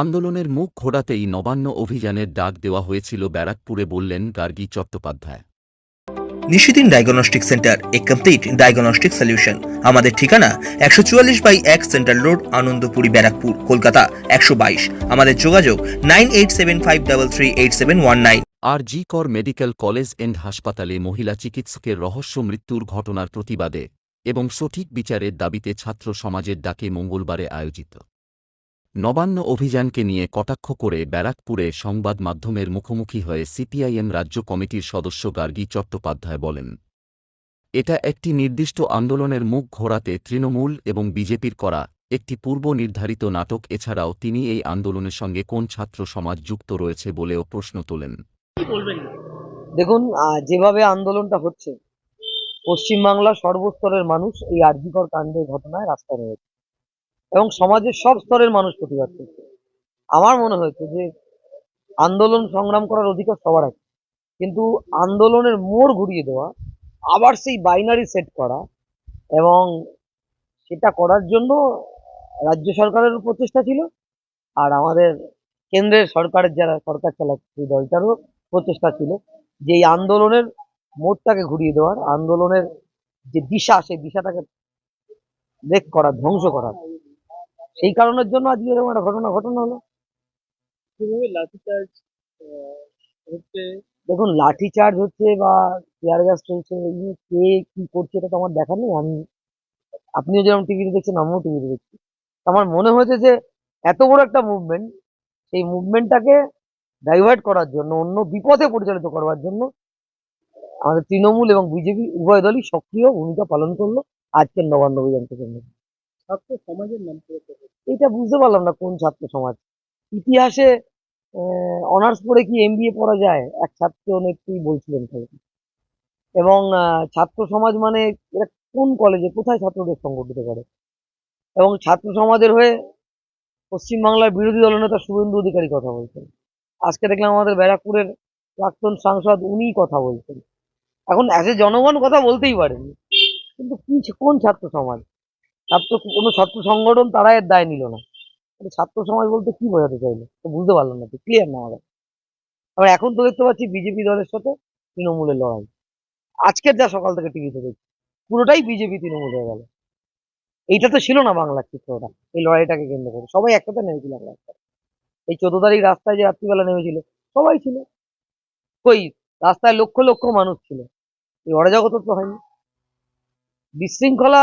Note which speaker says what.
Speaker 1: আন্দোলনের মুখ ঘোরাতেই নবান্ন অভিযানের ডাক দেওয়া হয়েছিল ব্যারাকপুরে বললেন গার্গী চট্টোপাধ্যায়।
Speaker 2: নিশিদিন ডায়াগনস্টিক সেন্টার এ কমপ্লিট ডায়াগনস্টিক সলিউশন। আমাদের ঠিকানা একশো চুয়াল্লিশ বাই এক সেন্ট্রাল রোড আনন্দপুরি ব্যারাকপুর কলকাতা একশো বাইশ। আমাদের যোগাযোগ nine eight seven five double three eight seven one nine.
Speaker 1: R G Kar medical college and হাসপাতালে মহিলা চিকিৎসকের রহস্য মৃত্যুর ঘটনার প্রতিবাদে এবং সঠিক বিচারের দাবিতে ছাত্র সমাজের ডাকে মঙ্গলবারে আয়োজিত। নবান্ন অভিযানকে নিয়ে কটাক্ষ করে ব্যারাকপুরে সংবাদ মাধ্যমের মুখোমুখি হয়ে সিপিআইএম রাজ্য কমিটির সদস্য গার্গী চট্টোপাধ্যায় বলেন এটা একটি নির্দিষ্ট আন্দোলনের মুখ ঘোরাতে তৃণমূল এবং বিজেপির করা একটি পূর্ব নির্ধারিত নাটক। এছাড়াও তিনি এই আন্দোলনের সঙ্গে কোন ছাত্র সমাজ যুক্ত রয়েছে বলেও প্রশ্ন তোলেন।
Speaker 3: দেখুন আহ, যেভাবে আন্দোলনটা হচ্ছে পশ্চিমবাংলার সর্বস্তরের মানুষ এই আরজিকর কাণ্ডের ঘটনায় রাস্তায় রয়েছে। এবং সমাজের সব স্তরের মানুষ প্রতিবাদ করছে। আমার মনে হয়েছে যে, আন্দোলন সংগ্রাম করার অধিকার সবার আছে। কিন্তু আন্দোলনের মোড় ঘুরিয়ে দেওয়া, আবার সেই বাইনারি সেট করা এবং সেটা করার জন্য রাজ্য সরকারের প্রচেষ্টা ছিল আর আমাদের কেন্দ্রের সরকারের যারা সরকার চালাচ্ছে সেই দলটারও প্রচেষ্টা ছিল যে এই আন্দোলনের মোড়টাকে ঘুরিয়ে দেওয়ার, আন্দোলনের যে দিশা, সেই দিশাটাকে ব্রেক করা, ধ্বংস করা। সেই কারণের জন্য আজকে এরকম একটা ঘটনা ঘটনা হলো।
Speaker 4: কীভাবে লাঠিচার্জ হচ্ছে?
Speaker 3: দেখুন লাঠি চার্জ হচ্ছে বা টিয়ার গ্যাস চলছে কে কি করছে এটা তো আমার দেখা নেই। আমি আপনিও যেরকম টিভিতে দেখছেন আমিও টিভিতে দেখছি। আমার মনে হয়েছে যে এত বড় একটা মুভমেন্ট সেই মুভমেন্টটাকে ডাইভার্ট করার জন্য অন্য বিপদে পরিচালিত করবার জন্য আমাদের তৃণমূল এবং বিজেপি উভয় দলই সক্রিয় ভূমিকা পালন করল আজকের নবান্ন অভিযান থেকে
Speaker 4: ছাত্র সমাজের নাম করে।
Speaker 3: এইটা বুঝতে পারলাম না কোন ছাত্র সমাজ। ইতিহাসে অনার্স পড়ে কি এমবিএ পড়া যায়? এক ছাত্র নেত্রী বলছিলেন এবং ছাত্র সমাজ মানে এরা কোন কলেজে কোথায় ছাত্রদের সংগঠিত করে? এবং ছাত্র সমাজের হয়ে পশ্চিমবাংলার বিরোধী দলনেতা শুভেন্দু অধিকারী কথা বলছেন। আজকে দেখলাম আমাদের ব্যারাকপুরের প্রাক্তন সাংসদ উনিই কথা বলছেন। এখন অ্যাজ এ জনগণ কথা বলতেই পারেন কিন্তু কি, কোন ছাত্র সমাজ? ছাত্র কোনো ছাত্র সংগঠন তারা এর দায় নিল না। ছাত্র সমাজ বলতে কি বোঝাতে চাইলো? তো বুঝতে পারলাম না ক্লিয়ার না আমাদের? আবার এখন তো দেখতে পাচ্ছি বিজেপি দলের সাথে তৃণমূলের লড়াই। আজকের যা সকাল থেকে টিভিতে দেখছি, পুরোটাই বিজেপি তৃণমূল হয়ে গেল। এইটা তো ছিল না বাংলার চিত্রটা, এই লড়াইটাকে কেন্দ্র করে। সবাই একসাথে নেমেছিল রাস্তায় এই চোদ্দ তারিখ রাস্তায় যে রাত্রিবেলা নেমেছিল, সবাই ছিল। কই, রাস্তায় লক্ষ লক্ষ মানুষ ছিল। এই অরাজকতা তো হয়নি। বিশৃঙ্খলা